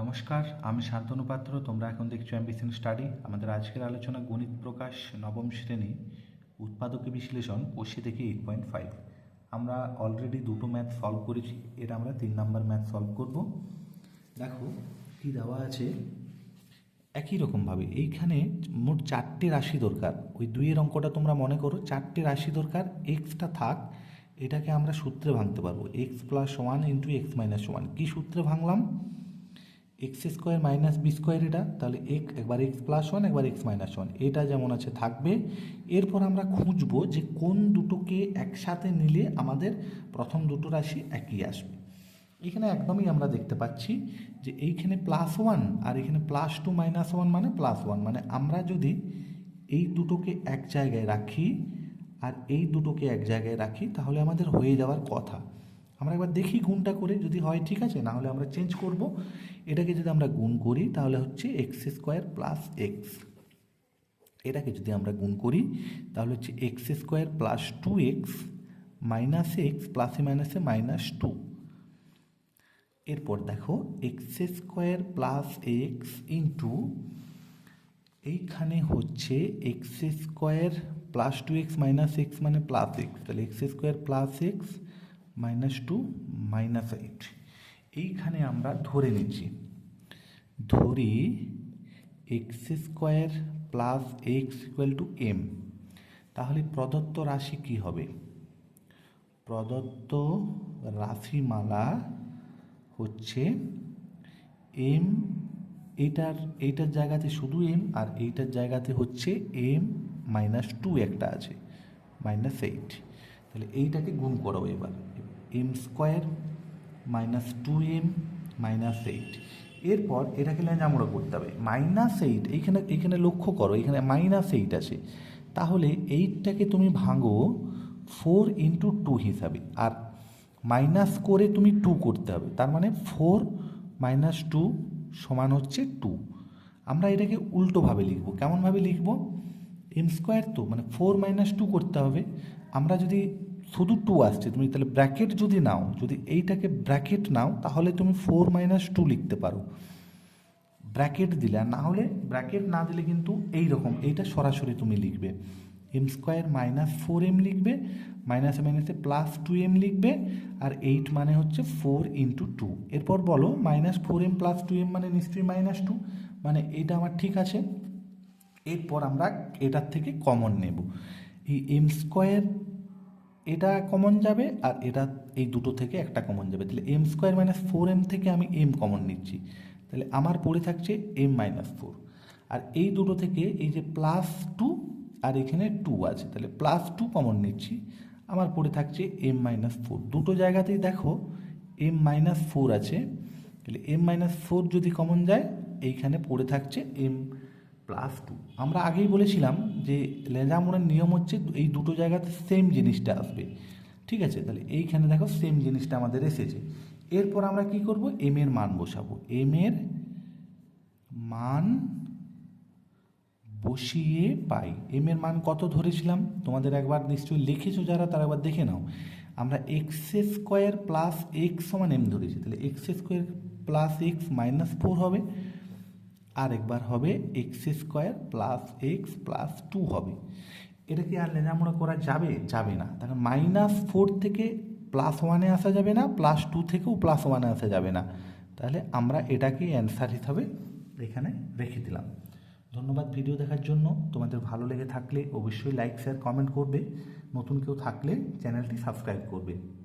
নমস্কার, আমি শান্তনু পাত্র, তোমরা এখন দেখছ অ্যাম্বিশন স্টাডি আমাদের আজকের আলোচনা গণিত প্রকাশ নবম শ্রেণি, উৎপাদক বিশ্লেষণ পড়শি থেকে এইট পয়েন্ট ফাইভ আমরা অলরেডি দুটো ম্যাথ সলভ করেছি, এর আমরা তিন নাম্বার ম্যাথ সলভ করব। দেখো, কি দেওয়া আছে? একই রকমভাবে, এইখানে মোট চারটে রাশি দরকার। ওই দুইয়ের অঙ্কটা তোমরা মনে করো, চারটে রাশি দরকার এক্সটা থাক, এটাকে আমরা সূত্রে ভাঙতে পারব। X plus one into x minus one কী সূত্রে ভাঙলাম? X square minus b square এটা, তাহলে এক একবার এক্স প্লাস ওয়ান একবার এক্স মাইনাস ওয়ান এটা যেমন আছে থাকবে। এরপর আমরা খুঁজবো যে কোন দুটোকে একসাথে নিলে আমাদের প্রথম দুটো রাশি একই আসবে। এখানে একদমই আমরা দেখতে পাচ্ছি যে এইখানে প্লাস ওয়ান আর এখানে প্লাস টু মাইনাস ওয়ান মানে প্লাস ওয়ান মানে আমরা যদি এই দুটোকে এক জায়গায় রাখি আর এই দুটোকে এক জায়গায় রাখি, তাহলে আমাদের হয়ে যাওয়ার কথা। আমরা একবার দেখি গুণটা করে, যদি হয় ঠিক আছে না হলে আমরা চেঞ্জ করব। এটাকে যদি আমরা গুণ করি, তাহলে হচ্ছে এক্স স্কোয়ার প্লাস এক্স এটাকে যদি আমরা গুণ করি, তাহলে হচ্ছে x square plus two x minus x প্লাসে মাইনাসে মাইনাস টু এরপর দেখো x square plus x into এইখানে হচ্ছে x square plus two x minus x মানে প্লাস এক্স তাহলে x square plus x minus two minus eight এইখানে আমরা ধরে নিচ্ছি। ধরি x square plus x equal to m তাহলে প্রদত্ত রাশি কি হবে? প্রদত্ত রাশিমালা হচ্ছে এম এইটার এইটার জায়গাতে শুধু এম আর এইটার জায়গাতে হচ্ছে এম মাইনাস টু একটা আছে মাইনাস এইট তাহলে এইটাকে গুণ করো এবার। M square minus two m minus eight এরপর এটাকে লেঞ্জামোড়া করতে হবে। মাইনাস এইট এইখানে এইখানে লক্ষ্য করো, এখানে মাইনাস এইট আছে। তাহলে এইটটাকে তুমি ভাঙো ফোর ইন্টু টু হিসাবে। আর মাইনাস করে তুমি টু করতে হবে। তার মানে ফোর মাইনাস টু সমান হচ্ছে টু আমরা এটাকে উল্টোভাবে লিখব। কেমনভাবে লিখব? এম স্কোয়ার তো মানে ফোর মাইনাস টু করতে হবে। আমরা যদি শুধু টু আসছে, তুমি তাহলে ব্র্যাকেট যদি নাও, যদি এইটাকে ব্র্যাকেট নাও, তাহলে তুমি ফোর মাইনাস টু লিখতে পারো। ব্র্যাকেট দিলে, আর না হলে ব্র্যাকেট না দিলে কিন্তু এই রকম এইটা সরাসরি তুমি লিখবে। M square minus four m লিখবে মাইনাসে মাইনাসে প্লাস টু এম লিখবে, আর এইট মানে হচ্ছে ফোর ইন্টু টু এরপর বলো minus four m plus two m মানে নিশ্চয়ই মাইনাস টু মানে এটা আমার ঠিক আছে। এরপর আমরা এটার থেকে কমন নেব। এই এম স্কোয়ার এটা কমন যাবে আর এটা এই দুটো থেকে একটা কমন যাবে। তাহলে m square minus four m থেকে আমি এম কমন নিচ্ছি। তাহলে আমার পড়ে থাকছে এম মাইনাস ফোর আর এই দুটো থেকে এই যে প্লাস টু আর এখানে টু আছে। তাহলে প্লাস টু কমন নিচ্ছি। আমার পড়ে থাকছে এম মাইনাস ফোর দুটো জায়গাতেই দেখো এম মাইনাস ফোর আছে। তাহলে এম মাইনাস ফোর যদি কমন যায়, এইখানে পড়ে থাকছে এম প্লাস টু। আমরা আগেই বলেছিলাম যে লেজামোড়ের নিয়ম হচ্ছে এই দুটো জায়গাতে সেম জিনিসটা আসবে। ঠিক আছে? তাহলে এইখানে দেখো সেম জিনিসটা আমাদের এসেছে। এরপর আমরা কি করব? এম এর মান বসাবো। এম এর মান বসিয়ে পাই। এম এর মান কত ধরেছিলাম? তোমাদের একবার নিশ্চয়ই লিখেছো যারা, তারা একবার দেখে নাও। আমরা এক্স স্কোয়ার প্লাস এক্স সমান এম ধরেছি। তাহলে x square plus x minus four হবে। আর একবার হবে x square plus x plus two হবে। এটা কি আর লেজামোড়া করা যাবে? যাবে না। তাহলে মাইনাস ফোর থেকে প্লাস ওয়ানে আসা যাবে না, প্লাস টু থেকেও প্লাস ওয়ানে আসা যাবে না। তাহলে আমরা এটাকে অ্যান্সার হিসাবে এখানে রেখে দিলাম। ধন্যবাদ ভিডিও দেখার জন্য। তোমাদের ভালো লেগে থাকলে অবশ্যই লাইক, শেয়ার, কমেন্ট করবে। নতুন কেউ থাকলে চ্যানেলটি সাবস্ক্রাইব করবে।